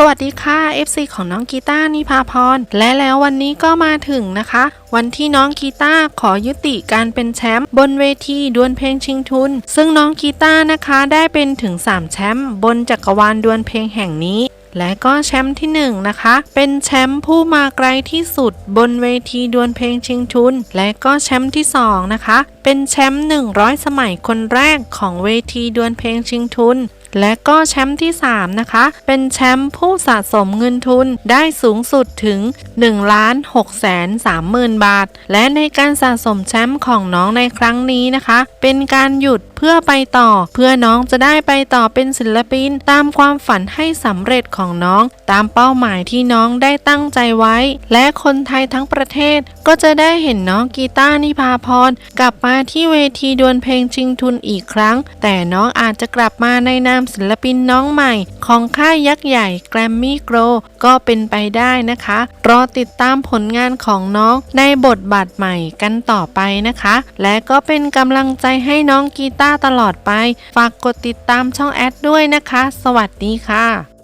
สวัสดีค่ะ FC ของน้องกีตาร์นิพาพร และแล้ววันนี้ก็มาถึงนะคะ วันที่น้องกีตาร์ขอยุติการเป็นแชมป์บนเวทีดวลเพลงชิงทุน ซึ่งน้องกีตาร์นะคะได้เป็นถึง 3 แชมป์บนจักรวาลดวลเพลงแห่งนี้ และก็แชมป์ที่1นะคะ เป็นแชมป์ผู้มาไกลที่สุดบนเวทีดวลเพลงชิงทุน และก็แชมป์ที่2นะคะ เป็นแชมป์100 สมัยคนแรกของเวทีดวลเพลงชิงทุน และก็แชมป์ที่ 3 นะคะ เป็นแชมป์ผู้สะสมเงินทุนได้สูงสุดถึง1ล้าน6แสน3หมื่นบาท และในการสะสมแชมป์ของน้องในครั้งนี้นะคะ เป็นการหยุดเพื่อไปต่อ เพื่อน้องจะได้ไปต่อเป็นศิลปิน ตามความฝันให้สำเร็จของน้อง ตามเป้าหมายที่น้องได้ตั้งใจไว้ และคนไทยทั้งประเทศก็จะได้เห็นน้องกีตาร์นิพาพรกลับมาที่เวทีดวลเพลงชิงทุนอีกครั้ง แต่น้องอาจจะกลับมาในนามศิลปินน้องใหม่ ของค่ายยักษ์ใหญ่แกรมมี่โกลก็เป็นไปได้นะคะ รอติดตามผลงานของน้องในบทบาทใหม่กันต่อไปนะคะ และก็เป็นกำลังใจให้น้องกีตาร์ตลอดไป ฝากกดติดตามช่องแอดด้วยนะคะ สวัสดีค่ะ